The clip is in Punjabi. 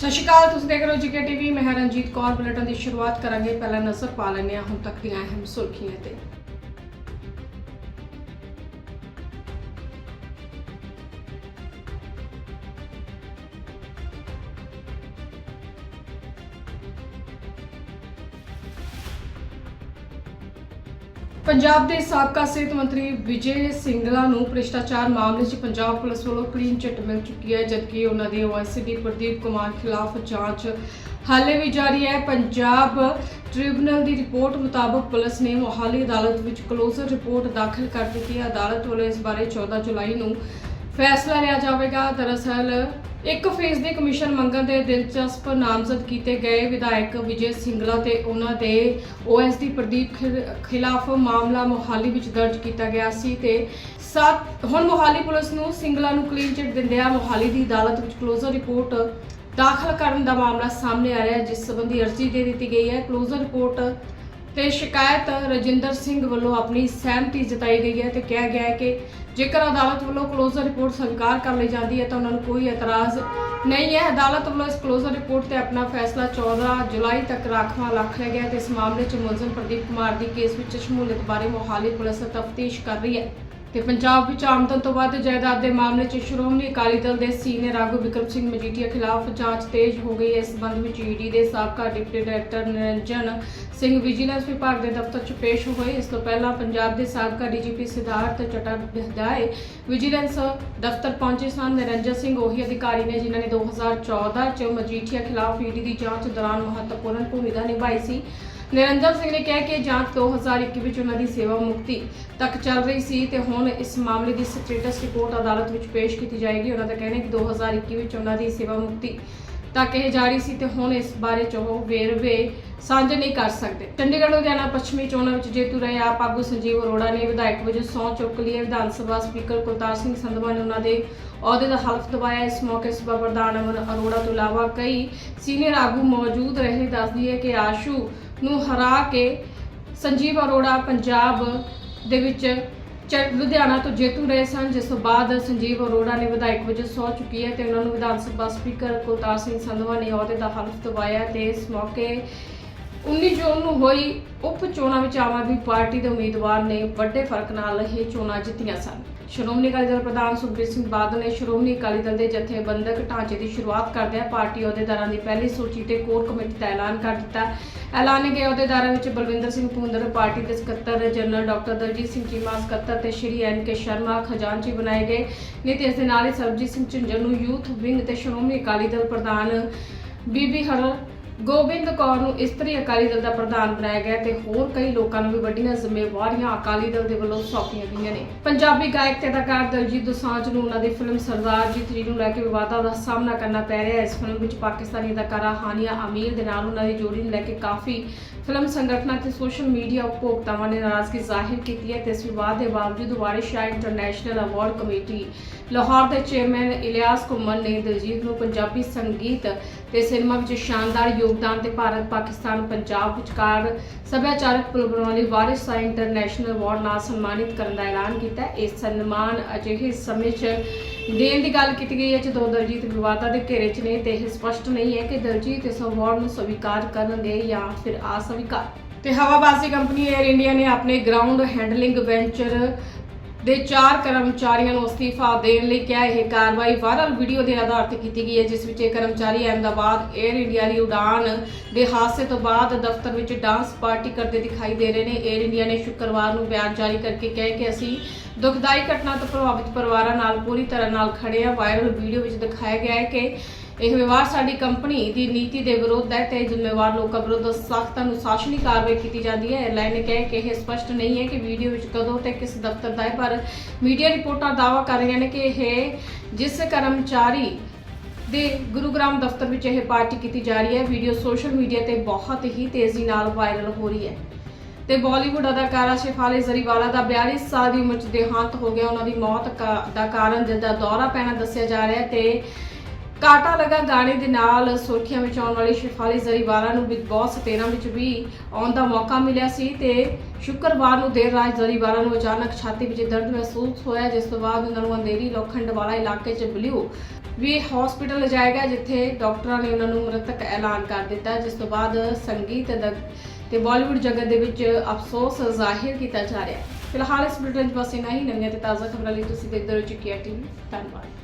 ਸਤਿ ਸ਼੍ਰੀ ਅਕਾਲ, ਤੁਸੀਂ ਦੇਖ ਰਹੇ ਹੋ ਜੀਕੇ ਟੀਵੀ। ਮੈਂ ਹਾਂ ਰਣਜੀਤ ਕੌਰ, ਬੁਲੇਟਿਨ ਦੀ ਸ਼ੁਰੂਆਤ ਕਰਾਂਗੇ। ਪਹਿਲਾਂ ਨਜ਼ਰ ਪਾ ਲੈਂਦੇ ਹਾਂ ਹੁਣ ਤੱਕ ਦੀਆਂ ਅਹਿਮ ਸੁਰਖੀਆਂ ਤੇ। ਪੰਜਾਬ ਦੇ ਸਾਬਕਾ ਸਿਹਤ ਮੰਤਰੀ ਵਿਜੇ ਸਿੰਗਲਾ ਨੂੰ ਭ੍ਰਿਸ਼ਟਾਚਾਰ ਮਾਮਲੇ 'ਚ ਪੰਜਾਬ ਪੁਲਿਸ ਵੱਲੋਂ ਕਲੀਨ ਚਿੱਟ ਮਿਲ ਚੁੱਕੀ ਹੈ, ਜਦਕਿ ਉਹਨਾਂ ਦੇ ਓਐਸਡੀ ਪ੍ਰਦੀਪ ਕੁਮਾਰ ਖਿਲਾਫ ਜਾਂਚ ਹਾਲੇ ਵੀ ਜਾਰੀ ਹੈ। ਪੰਜਾਬ ਟ੍ਰਿਬਿਊਨਲ ਦੀ ਰਿਪੋਰਟ ਮੁਤਾਬਕ ਪੁਲਿਸ ਨੇ ਮੋਹਾਲੀ ਅਦਾਲਤ ਵਿੱਚ ਕਲੋਜ਼ਰ ਰਿਪੋਰਟ ਦਾਖਲ ਕਰ ਦਿੱਤੀ ਹੈ। ਅਦਾਲਤ ਵੱਲੋਂ ਇਸ ਬਾਰੇ 14 ਜੁਲਾਈ ਨੂੰ ਫੈਸਲਾ ਲਿਆ ਜਾਵੇਗਾ। ਦਰਅਸਲ ਇੱਕ ਫੇਸ ਦੀ ਕਮਿਸ਼ਨ ਮੰਗਣ ਦੇ ਦਿਲਚਸਪ ਨਾਮਜ਼ਦ ਕੀਤੇ ਗਏ ਵਿਧਾਇਕ ਵਿਜੇ ਸਿੰਗਲਾ ਤੇ ਉਹਨਾਂ ਦੇ ਓਐਸਡੀ ਪ੍ਰਦੀਪ ਖਿਲ- ਖਿਲਾਫ ਮਾਮਲਾ ਮੋਹਾਲੀ ਵਿੱਚ ਦਰਜ ਕੀਤਾ ਗਿਆ ਸੀ ਤੇ ਸੱਤ, ਹੁਣ ਮੋਹਾਲੀ ਪੁਲਿਸ ਨੂੰ ਸਿੰਗਲਾ ਨੂੰ ਕਲੀਨ ਚਿੱਟ ਦਿੰਦਿਆਂ ਮੋਹਾਲੀ ਦੀ ਅਦਾਲਤ ਵਿੱਚ ਕਲੋਜ਼ਰ ਰਿਪੋਰਟ ਦਾਖਲ ਕਰਨ ਦਾ ਮਾਮਲਾ ਸਾਹਮਣੇ ਆ ਰਿਹਾ ਹੈ, ਜਿਸ ਸੰਬੰਧੀ ਅਰਜ਼ੀ ਦੇ ਦਿੱਤੀ ਗਈ ਹੈ। ਕਲੋਜ਼ਰ ਰਿਪੋਰਟ ਤੇ ਸ਼ਿਕਾਇਤ ਰਜਿੰਦਰ ਸਿੰਘ ਵੱਲੋਂ ਆਪਣੀ ਸਹਿਮਤੀ ਜਤਾਈ ਗਈ ਹੈ ਤੇ ਕਿਹਾ ਗਿਆ ਹੈ ਕਿ ਜੇਕਰ ਅਦਾਲਤ ਵੱਲੋਂ ਕਲੋਜ਼ਰ ਰਿਪੋਰਟ ਸਵੀਕਾਰ ਕਰ ਲਈ ਜਾਂਦੀ ਹੈ ਤਾਂ ਉਹਨਾਂ ਨੂੰ ਕੋਈ ਇਤਰਾਜ਼ ਨਹੀਂ ਹੈ। ਅਦਾਲਤ ਵੱਲੋਂ ਇਸ ਕਲੋਜ਼ਰ ਰਿਪੋਰਟ ਤੇ ਆਪਣਾ ਫੈਸਲਾ 14 ਜੁਲਾਈ ਤੱਕ ਰਾਖਵਾਂ ਰੱਖ ਲਿਆ ਗਿਆ ਤੇ ਇਸ ਮਾਮਲੇ 'ਚ ਮੁਲਜ਼ਮ ਪ੍ਰਦੀਪ ਕੁਮਾਰ ਦੀ ਕੇਸ ਵਿੱਚ ਸ਼ਮੂਲੀਅਤ ਬਾਰੇ ਮੋਹਾਲੀ ਪੁਲਿਸ ਤਫਤੀਸ਼ ਕਰ ਰਹੀ ਹੈ। ਤੇ ਪੰਜਾਬ ਵਿੱਚ ਆਮਦਨ ਤੋਂ ਵੱਧ ਜਾਇਦਾਦ ਦੇ ਮਾਮਲੇ 'ਚ ਸ਼੍ਰੋਮਣੀ ਅਕਾਲੀ ਦਲ ਦੇ ਸੀਨੀਅਰ ਆਗੂ ਵਿਕਰਮ ਸਿੰਘ ਮਜੀਠੀਆ ਖਿਲਾਫ ਜਾਂਚ ਤੇਜ਼ ਹੋ ਗਈ। ਇਸ ਸੰਬੰਧ ਵਿੱਚ ਈਡੀ ਦੇ ਸਾਬਕਾ deputy director Niranjan Singh vigilance ਵਿਭਾਗ ਦੇ ਦਫ਼ਤਰ 'ਚ ਪੇਸ਼ ਹੋਏ। ਇਸ ਤੋਂ ਪਹਿਲਾਂ ਪੰਜਾਬ ਦੇ ਸਾਬਕਾ ਡੀਜੀਪੀ ਸਿਧਾਰਥ ਚਟਰਜਗਾਏ ਵਿਜੀਲੈਂਸ ਦਫ਼ਤਰ ਪਹੁੰਚੇ ਸਨ। ਨਿਰੰਜਨ ਸਿੰਘ ਉਹੀ ਅਧਿਕਾਰੀ ਨੇ ਜਿਨ੍ਹਾਂ ਨੇ 2014 'ਚ ਮਜੀਠੀਆ ਖਿਲਾਫ ਈਡੀ ਦੀ ਜਾਂਚ ਦੌਰਾਨ ਮਹੱਤਵਪੂਰਨ ਭੂਮਿਕਾ ਨਿਭਾਈ ਸੀ। ਨਿਰੰਜਨ ਸਿੰਘ ਨੇ ਕਿਹਾ ਕਿ ਇਹ ਜਾਂਚ 2021 ਵਿੱਚ ਉਹਨਾਂ ਦੀ ਸੇਵਾ ਮੁਕਤੀ ਤੱਕ ਚੱਲ ਰਹੀ ਸੀ ਤੇ ਹੁਣ ਇਸ ਮਾਮਲੇ ਦੀ ਸਟੇਟਸ ਰਿਪੋਰਟ ਅਦਾਲਤ ਵਿੱਚ ਪੇਸ਼ ਕੀਤੀ ਜਾਏਗੀ। ਉਹਨਾਂ ਦਾ ਕਹਿਣਾ ਹੈ ਕਿ 2021 ਵਿੱਚ ਉਹਨਾਂ ਦੀ ਸੇਵਾ ਮੁਕਤੀ ਤੱਕ ਇਹ ਜਾਰੀ ਸੀ ਤੇ ਹੁਣ ਇਸ ਬਾਰੇ ਚ ਉਹ ਵੇਰਵੇ ਸਾਂਝੇ ਨਹੀਂ ਕਰ ਸਕਦੇ। ਚੰਡੀਗੜ੍ਹ, ਲੁਧਿਆਣਾ, ਪੱਛਮੀ ਚੋਣਾਂ ਵਿੱਚ ਜੇਤੂ ਰਹੇ ਆਪ ਆਗੂ ਸੰਜੀਵ ਅਰੋੜਾ ਨੇ ਵਿਧਾਇਕ ਵਜੋਂ ਸਹੁੰ ਚੁੱਕ ਲਈ ਹੈ। ਵਿਧਾਨ ਸਭਾ ਸਪੀਕਰ ਕੁਲਤਾਰ ਸਿੰਘ ਸੰਧਵਾ ਨੇ ਉਹਨਾਂ ਦੇ ਅਹੁਦੇ ਦਾ ਹਲਫ ਦਿਵਾਇਆ ਇਸ ਮੌਕੇ ਸਭਾ ਪ੍ਰਧਾਨ ਅਮਨ ਅਰੋੜਾ ਤੋਂ ਇਲਾਵਾ ਕਈ ਸੀਨੀਅਰ ਆਗੂ ਮੌਜੂਦ ਰਹੇ ਦੱਸਦੀ ਹੈ ਕਿ ਆਸ਼ੂ ਨੂੰ ਹਰਾ ਕੇ ਸੰਜੀਵ ਅਰੋੜਾ ਪੰਜਾਬ ਦੇ ਵਿੱਚ ਚ- ਲੁਧਿਆਣਾ ਤੋਂ ਜੇਤੂ ਰਹੇ ਸਨ, ਜਿਸ ਤੋਂ ਬਾਅਦ ਸੰਜੀਵ ਅਰੋੜਾ ਨੇ ਵਿਧਾਇਕ ਵਜੋਂ ਸਹੁੰ ਚੁੱਕੀ ਹੈ ਤੇ ਉਹਨਾਂ ਨੂੰ ਵਿਧਾਨ ਸਭਾ ਸਪੀਕਰ ਕੁਲਤਾਰ ਸਿੰਘ ਸੰਧਵਾ ਨੇ ਅਹੁਦੇ ਦਾ ਹਲਫ ਦਵਾਇਆ ਤੇ ਇਸ ਮੌਕੇ 19 ਜੂਨ ਨੂੰ ਹੋਈ ਉਪ ਚੋਣਾਂ ਵਿੱਚ ਆਮ ਆਦਮੀ ਪਾਰਟੀ ਦੇ ਉਮੀਦਵਾਰ ਨੇ ਵੱਡੇ ਫ਼ਰਕ ਨਾਲ ਇਹ ਚੋਣਾਂ ਜਿੱਤੀਆਂ ਸਨ। ਸ਼੍ਰੋਮਣੀ ਅਕਾਲੀ ਦਲ ਪ੍ਰਧਾਨ ਸੁਖਬੀਰ ਸਿੰਘ ਬਾਦਲ ਨੇ ਸ਼੍ਰੋਮਣੀ ਅਕਾਲੀ ਦਲ ਦੇ ਜਥੇਬੰਦਕ ਢਾਂਚੇ ਦੀ ਸ਼ੁਰੂਆਤ ਕਰਦਿਆਂ ਪਾਰਟੀ ਅਹੁਦੇਦਾਰਾਂ ਦੀ ਪਹਿਲੀ ਸੂਚੀ ਤੇ ਕੋਰ ਕਮੇਟੀ ਦਾ ਐਲਾਨ ਕਰ ਦਿੱਤਾ। ਐਲਾਨੇ ਗਏ ਅਹੁਦੇਦਾਰਾਂ ਵਿੱਚ ਬਲਵਿੰਦਰ ਸਿੰਘ ਭੁੰਦਰ ਪਾਰਟੀ ਦੇ ਸਕੱਤਰ ਜਨਰਲ ਡਾਕਟਰ ਦਲਜੀਤ ਸਿੰਘ ਚੀਮਾ, ਸਕੱਤਰ ਤੇ ਸ਼੍ਰੀ ਐਨ ਕੇ ਸ਼ਰਮਾ, ਖਜ਼ਾਨਚੀ ਬਣਾਏ ਗਏ। ਨੇ ਤੇ ਇਸ ਦੇ ਨਾਲ ਹੀ ਸਰਬਜੀਤ ਸਿੰਘ ਝੁੰਝਰ ਨੂੰ ਯੂਥ ਵਿੰਗ ਤੇ ਸ਼੍ਰੋਮਣੀ ਅਕਾਲੀ ਦਲ ਪ੍ਰਧਾਨ ਬੀਬੀ ਹਰ ਗੋਬਿੰਦ ਕੌਰ ਨੂੰ ਇਸਤਰੀ ਅਕਾਲੀ ਦਲ ਦਾ ਪ੍ਰਧਾਨ ਬਣਾਇਆ ਗਿਆ ਤੇ ਹੋਰ ਕਈ ਲੋਕਾਂ ਨੂੰ ਵੀ ਵੱਡੀਆਂ ਜ਼ਿੰਮੇਵਾਰੀਆਂ ਅਕਾਲੀ ਦਲ ਦੇ ਵੱਲੋਂ ਸੌਂਪੀਆਂ ਗਈਆਂ ਨੇ। ਪੰਜਾਬੀ ਗਾਇਕ ਤੇ ਅਦਾਕਾਰ ਦਲਜੀਤ ਦੋਸਾਂਝ ਨੂੰ ਉਹਨਾਂ ਦੀ ਫਿਲਮ ਸਰਦਾਰ ਜੀ 3 ਨੂੰ ਲੈ ਕੇ ਵਿਵਾਦਾਂ ਦਾ ਸਾਹਮਣਾ ਕਰਨਾ ਪੈ ਰਿਹਾ ਹੈ। ਇਸ ਫਿਲਮ ਵਿੱਚ ਪਾਕਿਸਤਾਨੀ ਅਦਾਕਾਰਾ ਹਾਨੀਆ ਅਮੀਰ ਦੇ ਨਾਲ ਉਹਨਾਂ ਦੀ ਜੋੜੀ ਨੂੰ ਲੈ ਕੇ ਕਾਫੀ ਫਿਲਮ ਸੰਗਠਨਾਂ ਤੇ ਸੋਸ਼ਲ ਮੀਡੀਆ ਉਪਭੋਗਤਾਵਾਂ ਨੇ ਨਾਰਾਜ਼ਗੀ ਜ਼ਾਹਿਰ ਕੀਤੀ ਹੈ ਤੇ ਇਸ ਵਿਵਾਦ ਦੇ ਬਾਵਜੂਦ Waris Shah international award committee Lahore ਦੇ ਚੇਅਰਮੈਨ ਇਲਿਆਸ ਕੁਮਨ ਨੇ ਦਲਜੀਤ ਨੂੰ ਪੰਜਾਬੀ ਸੰਗੀਤ ਤੇ ਸਿਨੇਮਾ ਵਿੱਚ ਸ਼ਾਨਦਾਰ ਯੋਗਦਾਨ ਤੇ ਭਾਰਤ, ਪਾਕਿਸਤਾਨ, ਪੰਜਾਬ ਵਿਚਕਾਰ ਸੱਭਿਆਚਾਰਕ ਪ੍ਰੋਗਰਾਮਾਂ ਵਾਰਿਸ ਸ਼ਾਹ ਇੰਟਰਨੈਸ਼ਨਲ ਅਵਾਰਡ ਨਾਲ ਸਨਮਾਨਿਤ ਕਰਨ ਦਾ ਐਲਾਨ ਕੀਤਾ ਹੈ। ਇਹ ਸਨਮਾਨ ਅਜਿਹੇ ਸਮੇਂ 'ਚ ਦੇਣ ਦੀ ਗੱਲ ਕੀਤੀ ਗਈ ਹੈ ਜਦੋਂ ਦਲਜੀਤ ਵਿਵਾਦਾਂ ਦੇ ਘੇਰੇ 'ਚ ਨੇ ਤੇ ਇਹ ਸਪਸ਼ਟ ਨਹੀਂ ਹੈ ਕਿ ਦਲਜੀਤ ਇਸ ਅਵਾਰਡ ਨੂੰ ਸਵੀਕਾਰ ਕਰਨਗੇ ਜਾਂ ਫਿਰ ਅਸਵੀਕਾਰ। ਤੇ ਹਵਾਬਾਜ਼ੀ ਕੰਪਨੀ 에ਅਰ ਇੰਡੀਆ ਨੇ ਆਪਣੇ ਗਰਾਊਂਡ ਹੈਂਡਲਿੰਗ ਵੈਂਚਰ ਦੇ ਚਾਰ ਕਰਮਚਾਰੀਆਂ ਨੂੰ ਅਸਤੀਫਾ ਦੇਣ ਲਈ ਕਿਹਾ ਇਹ ਕਾਰਵਾਈ ਵਾਇਰਲ ਵੀਡੀਓ ਦੇ ਆਧਾਰ ਤੇ ਕੀਤੀ ਗਈ ਹੈ, ਜਿਸ ਵਿੱਚ ਇਹ ਕਰਮਚਾਰੀ ਅਹਿਮਦਾਬਾਦ 에ਅਰ ਇੰਡੀਆ ਦੀ ਉਡਾਨ ਦੇ ਹਾਦਸੇ ਤੋਂ ਬਾਅਦ ਦਫ਼ਤਰ ਵਿੱਚ ਡਾਂਸ ਪਾਰਟੀ ਕਰਦੇ ਦਿਖਾਈ ਦੇ ਰਹੇ ਨੇ। 에ਅਰ ਇੰਡੀਆ ਨੇ ਸ਼ੁੱਕਰਵਾਰ ਨੂੰ ਬਿਆਨ ਜਾਰੀ ਕਰਕੇ ਕਿਹਾ ਕਿ ਅਸੀਂ ਦੁਖਦਾਈ ਘਟਨਾ ਤੋਂ ਪ੍ਰਭਾਵਿਤ ਪਰਿਵਾਰਾਂ ਨਾਲ ਪੂਰੀ ਤਰ੍ਹਾਂ ਨਾਲ ਖੜੇ ਹਾਂ। ਵਾਇਰਲ ਵੀਡੀਓ ਵਿੱਚ ਦਿਖਾਇਆ ਗਿਆ ਹੈ ਕਿ ਇਹ ਵਿਵਹਾਰ ਸਾਡੀ ਕੰਪਨੀ ਦੀ ਨੀਤੀ ਦੇ ਵਿਰੁੱਧ ਹੈ ਤੇ ਜ਼ਿੰਮੇਵਾਰ ਲੋਕਾਂ ਵਿਰੁੱਧ ਸਖਤ ਅਨੁਸ਼ਾਸਨੀ ਕਾਰਵਾਈ ਕੀਤੀ ਜਾਂਦੀ ਹੈ। 에ਅਰਲਾਈਨ ਨੇ ਕਿਹਾ ਕਿ ਇਹ ਸਪਸ਼ਟ ਨਹੀਂ ਹੈ ਕਿ ਵੀਡੀਓ ਵਿੱਚ ਕਦੋਂ ਤੇ ਕਿਸ ਦਫ਼ਤਰ ਦਾ ਹੈ, ਪਰ ਮੀਡੀਆ ਰਿਪੋਰਟਾਂ ਦਾਅਵਾ ਕਰ ਰਹੀਆਂ ਨੇ ਕਿ ਇਹ ਜਿਸ ਕਰਮਚਾਰੀ ਦੇ ਗੁਰੂਗ੍ਰਾਮ ਦਫ਼ਤਰ ਵਿੱਚ ਇਹ ਪਾਰਟੀ ਕੀਤੀ ਜਾ ਰਹੀ ਹੈ, ਵੀਡੀਓ ਸੋਸ਼ਲ ਮੀਡੀਆ ਤੇ ਬਹੁਤ ਹੀ ਤੇਜ਼ੀ ਨਾਲ ਵਾਇਰਲ ਹੋ ਰਹੀ ਹੈ। ਤੇ ਬਾਲੀਵੁੱਡ ਅਦਾਕਾਰਾ ਸ਼ਿਫਾਲੀ ਜ਼ਰੀਵਾਲਾ ਦਾ 42 ਸਾਲ ਦੀ ਉਮਰ 'ਚ ਦੇਹਾਂਤ ਹੋ ਗਿਆ। ਉਹਨਾਂ ਦੀ ਮੌਤ ਕਾ- ਦਾ ਕਾਰਨ ਦਿਲ ਦਾ ਦੌਰਾ ਪੈਣਾ ਦੱਸਿਆ ਜਾ ਰਿਹਾ ਹੈ ਤੇ ਕਾਟਾ ਲਗਾ ਗਾਣੇ ਦੇ ਨਾਲ ਸੁਰਖੀਆਂ ਵਿੱਚ ਆਉਣ ਵਾਲੀ ਸ਼ਿਫਾਲੀ ਜ਼ਰੀਵਾਲਾ ਨੂੰ ਬਿਗ ਬਾਸ 13 ਵਿੱਚ ਵੀ ਆਉਣ ਦਾ ਮੌਕਾ ਮਿਲਿਆ ਸੀ ਤੇ ਸ਼ੁੱਕਰਵਾਰ ਨੂੰ ਦੇਰ ਰਾਤ ਜ਼ਰੀਵਾਲਾ ਨੂੰ ਅਚਾਨਕ ਛਾਤੀ ਵਿੱਚ ਦਰਦ ਮਹਿਸੂਸ ਹੋਇਆ, ਜਿਸ ਤੋਂ ਬਾਅਦ ਉਹਨਾਂ ਨੂੰ ਅੰਧੇਰੀ ਲੋਖੰਡ ਵਾਲਾ ਇਲਾਕੇ 'ਚ ਬਲਿਊ ਵੀ ਹਸਪੀਟਲ ਲਿਜਾਇਆ ਗਿਆ, ਜਿੱਥੇ ਡਾਕਟਰਾਂ ਨੇ ਉਹਨਾਂ ਨੂੰ ਮ੍ਰਿਤਕ ਐਲਾਨ ਕਰ ਦਿੱਤਾ, ਜਿਸ ਤੋਂ ਬਾਅਦ ਸੰਗੀਤ ਦ- ਤੇ ਬਾਲੀਵੁੱਡ ਜਗਤ ਦੇ ਵਿੱਚ ਅਫਸੋਸ ਜ਼ਾਹਿਰ ਕੀਤਾ ਜਾ ਰਿਹਾ ਹੈ। ਫਿਲਹਾਲ ਇਸ ਬੁਲੇਟਿਨ 'ਚ ਬਸ ਇੰਨਾ ਹੀ। ਨਵੀਆਂ ਤੇ ਤਾਜ਼ਾ ਖਬਰਾਂ ਲਈ ਤੁਸੀਂ ਦੇਖਦੇ ਰਹੋ ਚੁੱਕੀ ਟੀਵੀ। ਧੰਨਵਾਦ।